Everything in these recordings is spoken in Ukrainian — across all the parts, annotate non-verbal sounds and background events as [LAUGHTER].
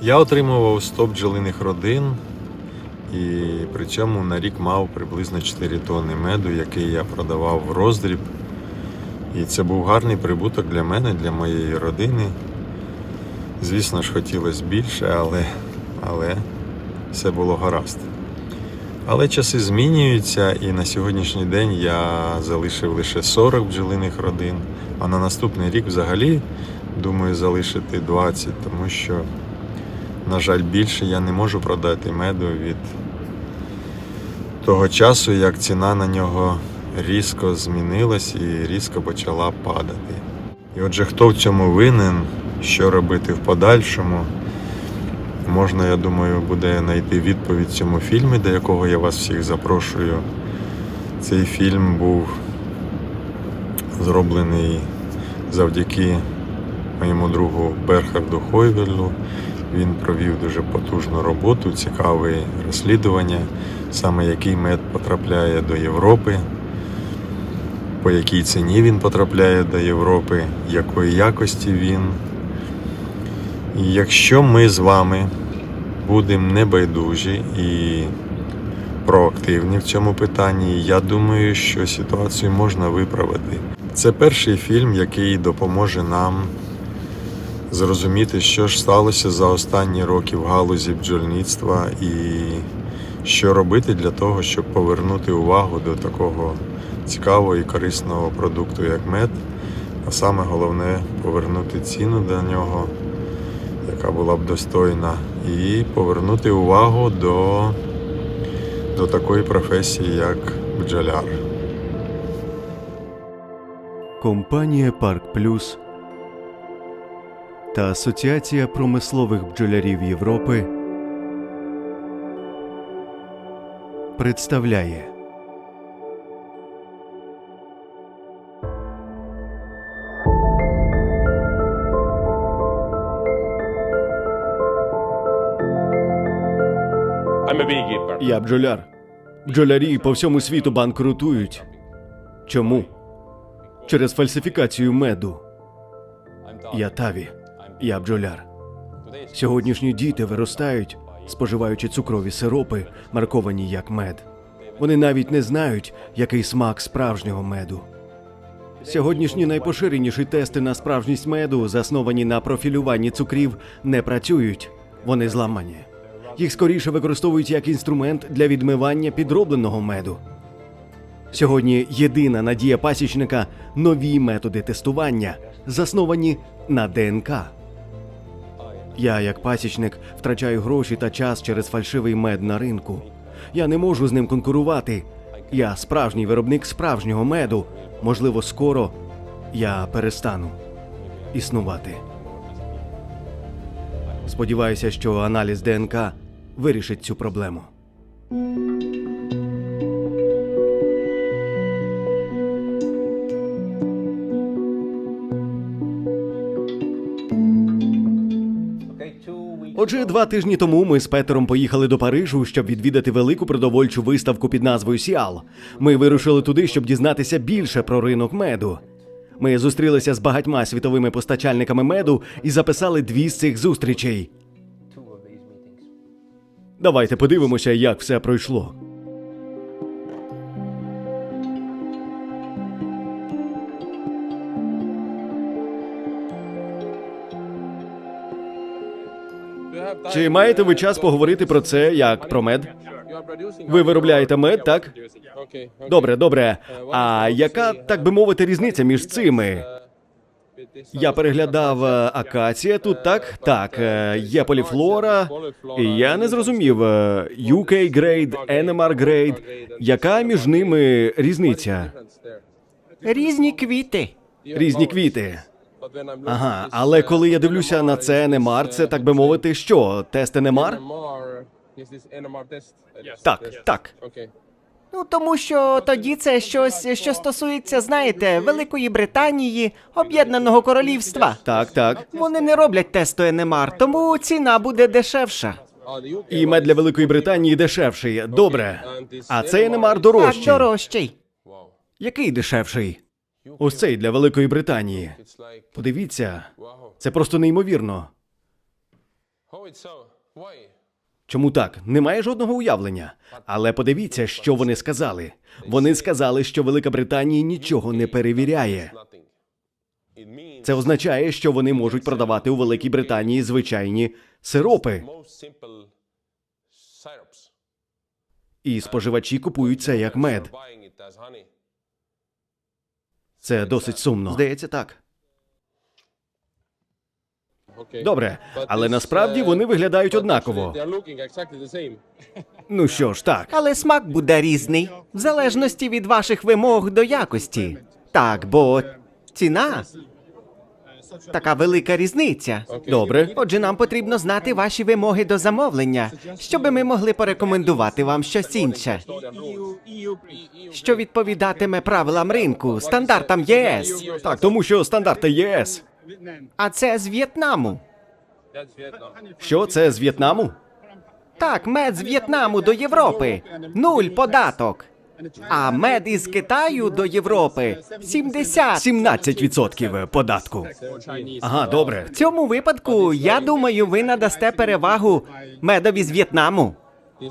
Я отримував 100 бджолиних родин, і при цьому на рік мав приблизно 4 тонни меду, який я продавав в роздріб. І це був гарний прибуток для мене, для моєї родини. Звісно ж, хотілося більше, але, але все було гаразд. Але часи змінюються, і на сьогоднішній день я залишив лише 40 бджолиних родин, а на наступний рік взагалі думаю залишити 20, тому що, на жаль, більше я не можу продати меду від того часу, як ціна на нього різко змінилась і різко почала падати. І отже, хто в цьому винен, що робити в подальшому, можна, я думаю, буде знайти відповідь цьому фільмі, до якого я вас всіх запрошую. Цей фільм був зроблений завдяки моєму другу Берхарду Хойвелю. Він провів дуже потужну роботу, цікаве розслідування, саме який мед потрапляє до Європи, по якій ціні він потрапляє до Європи, якої якості він. І якщо ми з вами будемо небайдужі і проактивні в цьому питанні, я думаю, що ситуацію можна виправити. Це перший фільм, який допоможе нам зрозуміти, що ж сталося за останні роки в галузі бджольництва і що робити для того, щоб повернути увагу до такого цікавого і корисного продукту, як мед. А саме головне повернути ціну до нього, яка була б достойна, і повернути увагу до, до такої професії, як бджоляр. Компанія Парк Плюс та Асоціація промислових бджолярів Європи представляє. Я бджоляр. Бджолярі по всьому світу банкрутують. Чому? Через фальсифікацію меду. Я Таві. Я бджоляр. Сьогоднішні діти виростають, споживаючи цукрові сиропи, марковані як мед. Вони навіть не знають, який смак справжнього меду. Сьогоднішні найпоширеніші тести на справжність меду, засновані на профілюванні цукрів, не працюють. Вони зламані. Їх скоріше використовують як інструмент для відмивання підробленого меду. Сьогодні єдина надія пасічника нові методи тестування, засновані на ДНК. Я, як пасічник, втрачаю гроші та час через фальшивий мед на ринку. Я не можу з ним конкурувати. Я справжній виробник справжнього меду. Можливо, скоро я перестану існувати. Сподіваюся, що аналіз ДНК вирішить цю проблему. Отже, два тижні тому ми з Петером поїхали до Парижу, щоб відвідати велику продовольчу виставку під назвою Сіал. Ми вирушили туди, щоб дізнатися більше про ринок меду. Ми зустрілися з багатьма світовими постачальниками меду і записали дві з цих зустрічей. Давайте подивимося, як все пройшло. Чи маєте ви час поговорити про це як про мед? Ви виробляєте мед, так? Добре, добре. А яка, так би мовити, різниця між цими? Я переглядав е, акація тут, так? Так, е, є поліфлора. І я не зрозумів е, UK Grade, NMR Grade. Яка між ними різниця? Різні квіти. Різні квіти. Ага, але коли я дивлюся на це NMR, це так би мовити, що тест NMR? Так, так. Ну тому що тоді це щось, що стосується, знаєте, Великої Британії, Об'єднаного Королівства. Так, так. Вони не роблять тесту НМР, тому ціна буде дешевша. І мед для Великої Британії дешевший. Добре. А цей Так, дорожчий. дорожчий. Який дешевший? Ось цей для Великої Британії. Подивіться, це просто неймовірно. Чому так? Немає жодного уявлення. Але подивіться, що вони сказали. Вони сказали, що Велика Британія нічого не перевіряє. Це означає, що вони можуть продавати у Великій Британії звичайні сиропи, і споживачі купують це як мед. Це досить сумно. Здається, так. Добре, але насправді uh, вони виглядають однаково. [LAUGHS] Ну що ж, так. Але смак буде різний, в залежності від ваших вимог до якості. Так, бо ціна така велика різниця. Добре. Отже, нам потрібно знати ваші вимоги до замовлення, щоб ми могли порекомендувати вам щось інше, що відповідатиме правилам ринку, стандартам ЄС. Так, тому що стандарти ЄС. А це з В'єтнаму. Що це з В'єтнаму? Так, мед з В'єтнаму до Європи. Нуль податок. А мед із Китаю до Європи 70. 17% податку. Ага, добре. В цьому випадку, я думаю, ви надасте перевагу медові з В'єтнаму.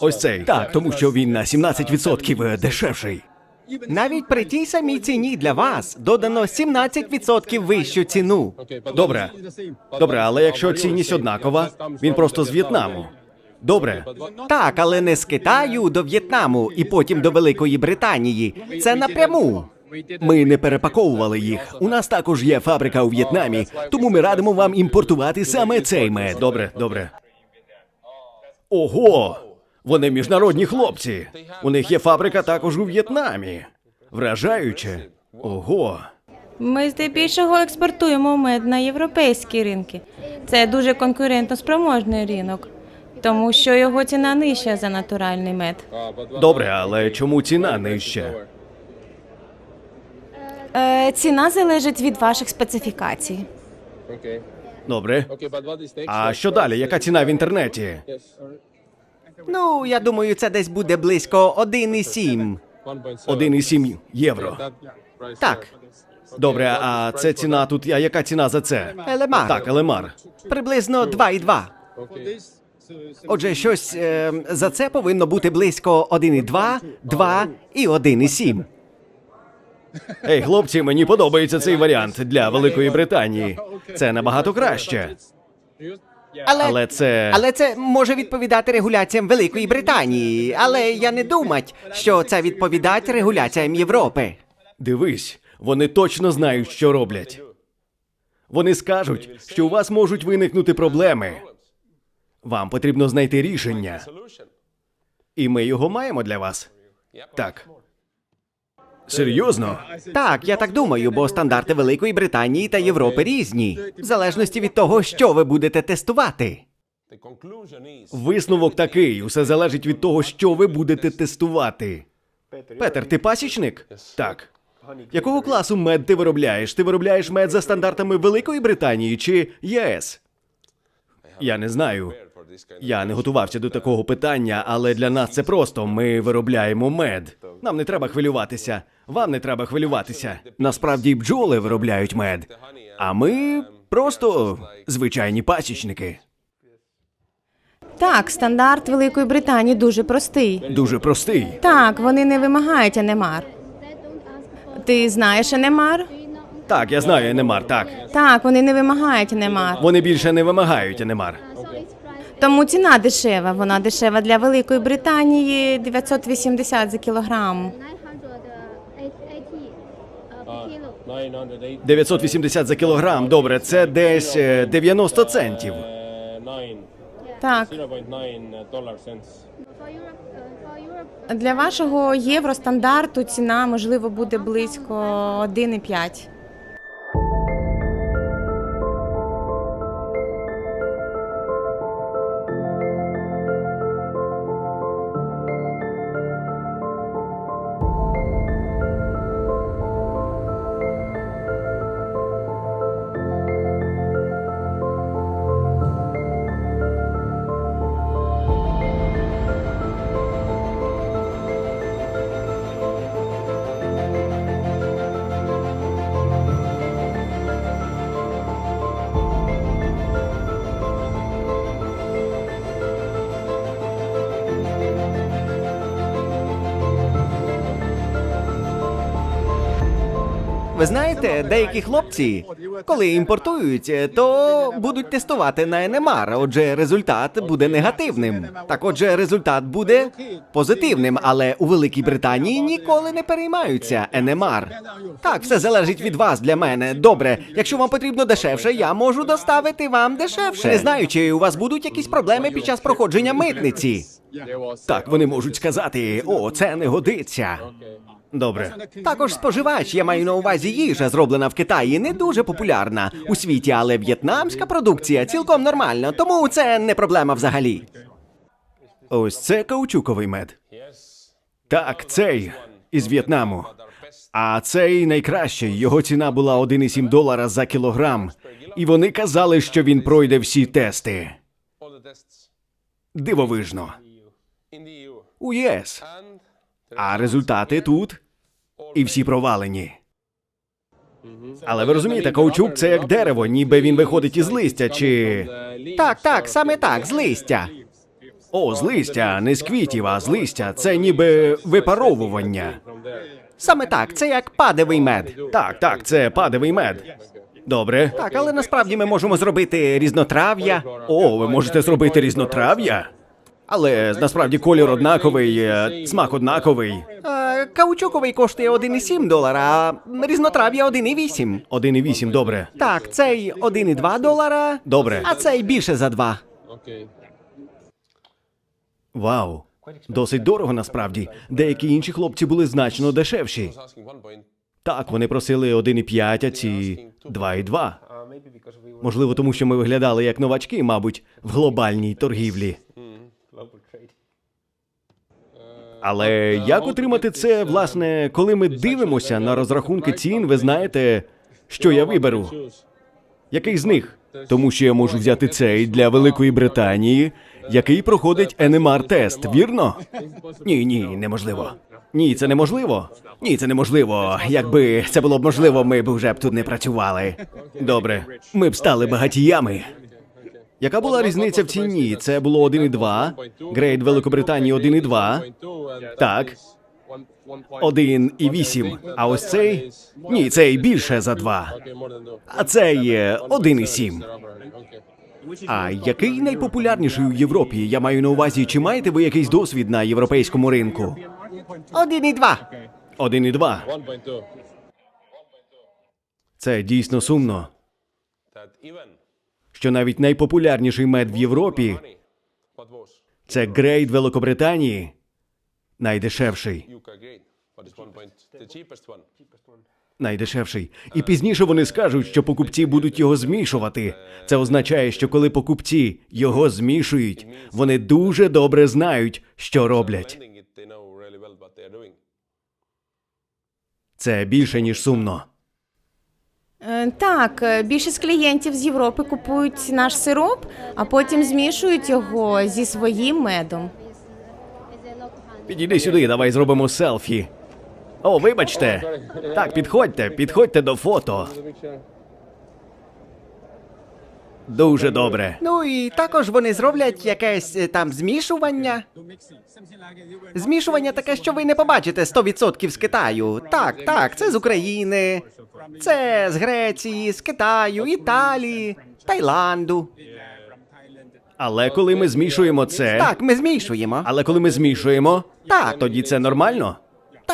Ось цей. Так, тому що він на 17% дешевший. Навіть при тій самій ціні для вас додано 17% вищу ціну. Добре. Добре, але якщо цінність однакова, він просто з В'єтнаму. Добре. Так, але не з Китаю до В'єтнаму і потім до Великої Британії. Це напряму. Ми не перепаковували їх. У нас також є фабрика у В'єтнамі, тому ми радимо вам імпортувати саме цей мед. Добре, добре. Ого! Вони міжнародні хлопці. У них є фабрика також у В'єтнамі. Вражаюче. Ого. Ми здебільшого експортуємо мед на європейські ринки. Це дуже конкурентоспроможний ринок, тому що його ціна нижча за натуральний мед. Добре, але чому ціна нижча? Е, ціна залежить від ваших специфікацій. Добре. А що далі? Яка ціна в інтернеті? Ну, я думаю, це десь буде близько 1,7. 1.7. 1,7 євро. Так, Добре, а це ціна тут. А яка ціна за це? елемар. Так, елемар. Приблизно 2,2. Отже, щось е, за це повинно бути близько 1,2, 2 і 1,7. Ей, хлопці, мені подобається цей варіант для Великої Британії. Це набагато краще. Але, Але це. але це може відповідати регуляціям Великої Британії. Але я не думать, що це відповідать регуляціям Європи. Дивись, вони точно знають, що роблять. Вони скажуть, що у вас можуть виникнути проблеми. Вам потрібно знайти рішення, і ми його маємо для вас. Так. Серйозно? Так, я так думаю, бо стандарти Великої Британії та Європи різні, в залежності від того, що ви будете тестувати. Висновок такий: усе залежить від того, що ви будете тестувати. Петер, ти пасічник? Так. Якого класу мед ти виробляєш? Ти виробляєш мед за стандартами Великої Британії чи ЄС? Я не знаю. Я не готувався до такого питання, але для нас це просто. Ми виробляємо мед. Нам не треба хвилюватися. Вам не треба хвилюватися. Насправді бджоли виробляють мед. А ми просто звичайні пасічники. Так, стандарт Великої Британії дуже простий. Дуже простий. Так, вони не вимагають анемар. Ти знаєш анемар? Так, я знаю, Енемар, так. Так, вони не вимагають анемар. Вони більше не вимагають Енемар. Тому ціна дешева. Вона дешева для Великої Британії 980 за кілограм. 980 uh, per kilo. 908 980 за кілограм. Добре, це десь е, 90 центів. 9 Так, 0.9 dollar cents. For Europe, for Europe, для вашого євростандарту ціна можливо буде близько 1,5. Ви знаєте, деякі хлопці, коли імпортують, е, то будуть тестувати на НМР. Отже, результат буде негативним. Так, отже, результат буде позитивним, але у Великій Британії ніколи не переймаються НМР. Так, все залежить від вас для мене. Добре, якщо вам потрібно дешевше, я можу доставити вам дешевше. Не знаю, чи у вас будуть якісь проблеми під час проходження митниці. Так, вони можуть сказати: о, це не годиться. Добре. Також споживач, я маю на увазі їжа, зроблена в Китаї, не дуже популярна у світі, але в'єтнамська продукція цілком нормальна, тому це не проблема взагалі. Ось це каучуковий мед. Так, цей із В'єтнаму. А цей найкращий. Його ціна була 1,7 долара за кілограм. І вони казали, що він пройде всі тести. Дивовижно. У ЄС. А результати тут і всі провалені. Але ви розумієте, каучук це як дерево, ніби він виходить із листя чи. Так, так, саме так, з листя. О, з листя, не з квітів, а з листя. Це ніби випаровування. Саме так, це як падевий мед. Так, так, це падевий мед. Добре. Так, але насправді ми можемо зробити різнотрав'я. О, ви можете зробити різнотрав'я? Але насправді колір однаковий, е, смак однаковий. Е, Каучуковий коштує 1,7 долара, а різнотрав'я 1,8. 1,8, добре. Так, цей 1,2 долара, Добре. а цей більше за 2. Вау. Досить дорого насправді. Деякі інші хлопці були значно дешевші. Так, вони просили 1,5, а ці 2,2. Можливо, тому що ми виглядали як новачки, мабуть, в глобальній торгівлі. Але як отримати це, власне, коли ми дивимося на розрахунки цін, ви знаєте, що я виберу? Який з них? Тому що я можу взяти цей для Великої Британії, який проходить NMR-тест, вірно? Ні, ні, неможливо. Ні, це неможливо. Ні, це неможливо. Якби це було б можливо, ми б вже б тут не працювали. Добре, ми б стали багатіями. Яка була різниця в ціні? Це було 1,2, грейд Великобританії 1,2, 1.2 Так. that is one- 1,8. А ось цей? Ні, цей більше за 2. Okay, more than two. А цей е, 1,7. Okay. А який найпопулярніший у Європі? Я маю на увазі, чи маєте ви якийсь досвід на європейському ринку? 1,2. 1,2. 1.2. Це дійсно сумно, що навіть найпопулярніший мед в Європі це грейд Великобританії, найдешевший. Найдешевший. І пізніше вони скажуть, що покупці будуть його змішувати. Це означає, що коли покупці його змішують, вони дуже добре знають, що роблять. Це більше ніж сумно. Е, Так, е, більшість клієнтів з Європи купують наш сироп, а потім змішують його зі своїм медом. Підійди сюди, давай зробимо селфі. О, вибачте. Так, підходьте, підходьте до фото. Дуже добре. Ну і також вони зроблять якесь е, там змішування. Змішування таке, що ви не побачите 100% з Китаю. Так, так, це з України, це з Греції, з Китаю, Італії, Таїланду. Але коли ми змішуємо це. Так, ми змішуємо. Але коли ми змішуємо, Так. тоді це нормально.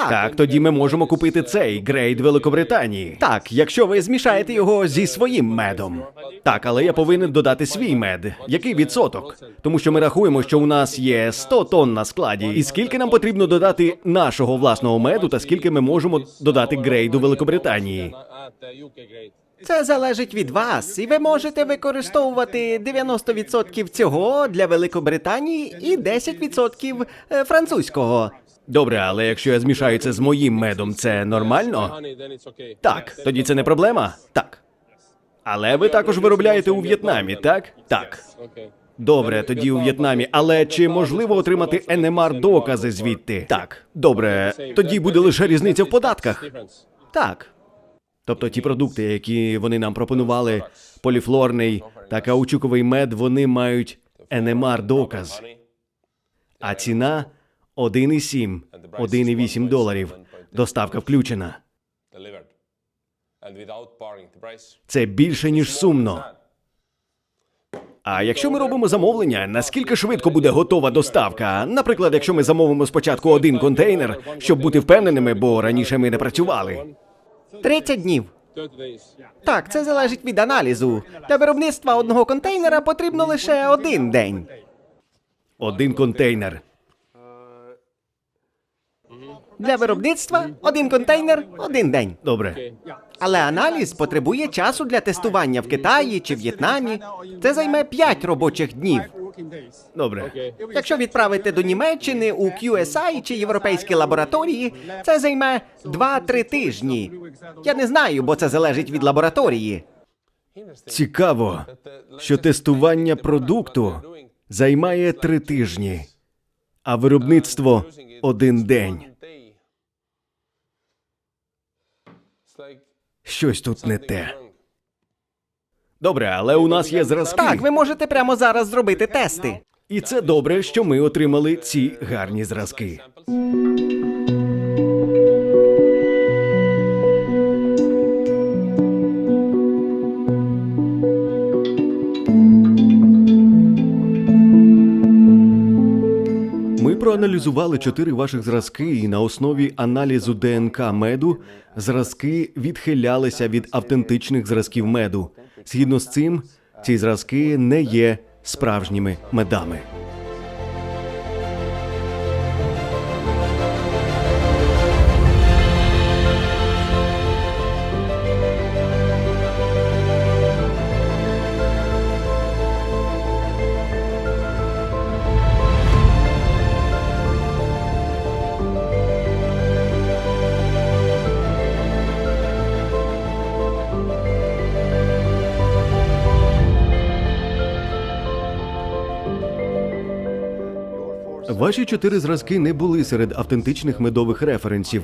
Так. Так, тоді ми можемо купити цей грейд Великобританії. Так, якщо ви змішаєте його зі своїм медом. Так, але я повинен додати свій мед. Який відсоток? Тому що ми рахуємо, що у нас є 100 тонн на складі. І скільки нам потрібно додати нашого власного меду, та скільки ми можемо додати грейду Великобританії? Це залежить від вас, і ви можете використовувати 90% цього для Великобританії і 10% е, французького. Добре, але якщо я змішаю це з моїм медом, це нормально? Так, тоді це не проблема? Так. Але ви також виробляєте у В'єтнамі, так? Так. Добре, тоді у В'єтнамі. Але чи можливо отримати NMR докази звідти? Так. Добре, тоді буде лише різниця в податках. Так. Тобто ті продукти, які вони нам пропонували, поліфлорний та каучуковий мед, вони мають NMR доказ. А ціна 1,7, 1,8 доларів. Доставка включена. Це більше ніж сумно. А якщо ми робимо замовлення, наскільки швидко буде готова доставка? Наприклад, якщо ми замовимо спочатку один контейнер, щоб бути впевненими, бо раніше ми не працювали. 30 днів. Так, це залежить від аналізу. Для виробництва одного контейнера потрібно лише один день. Один контейнер. Для виробництва один контейнер один день. Добре. Але аналіз потребує часу для тестування в Китаї чи В'єтнамі. Це займе 5 робочих днів. Добре. Якщо відправити до Німеччини у QSI чи європейські лабораторії, це займе 2-3 тижні. Я не знаю, бо це залежить від лабораторії. Цікаво, що тестування продукту займає три тижні, а виробництво один день. Щось тут не те. Добре, але у нас є зразки. Так, ви можете прямо зараз зробити тести. І це добре, що ми отримали ці гарні зразки. Ми проаналізували чотири ваших зразки, і на основі аналізу ДНК меду зразки відхилялися від автентичних зразків меду. Згідно з цим, ці зразки не є справжніми медами. Ваші чотири зразки не були серед автентичних медових референсів,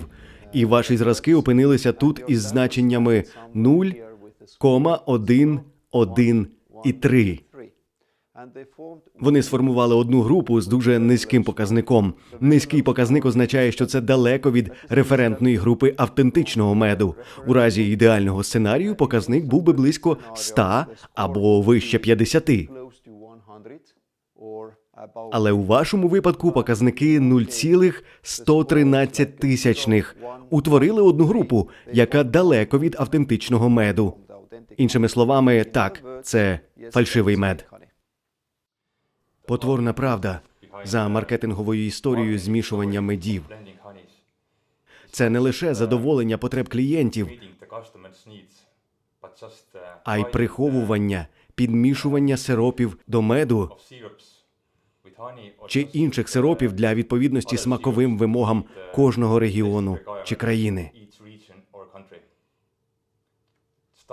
і ваші зразки опинилися тут із значеннями 0, 1, 1 і 3. Вони сформували одну групу з дуже низьким показником. Низький показник означає, що це далеко від референтної групи автентичного меду. У разі ідеального сценарію показник був би близько 100 або вище 50. Але у вашому випадку показники 0,113 тисячних утворили одну групу, яка далеко від автентичного меду. Іншими словами, так, це фальшивий мед. Потворна правда за маркетинговою історією змішування медів. Це не лише задоволення потреб клієнтів, а й приховування, підмішування сиропів до меду чи інших сиропів для відповідності смаковим вимогам кожного регіону чи країни.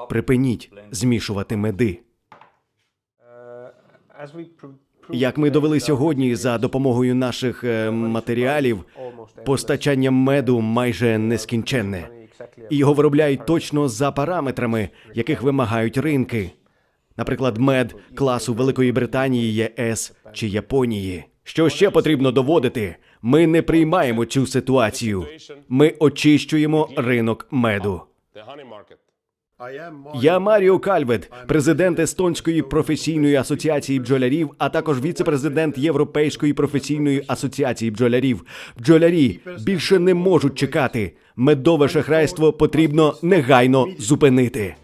Припиніть змішувати меди. Як ми довели сьогодні за допомогою наших е, матеріалів, постачання меду майже нескінченне. І його виробляють точно за параметрами, яких вимагають ринки. Наприклад, мед класу Великої Британії, ЄС чи Японії. Що ще потрібно доводити? Ми не приймаємо цю ситуацію. Ми очищуємо ринок меду. Я Маріо Кальвет, президент Естонської професійної асоціації бджолярів, а також віце-президент Європейської професійної асоціації бджолярів. Бджолярі більше не можуть чекати. Медове шахрайство потрібно негайно зупинити.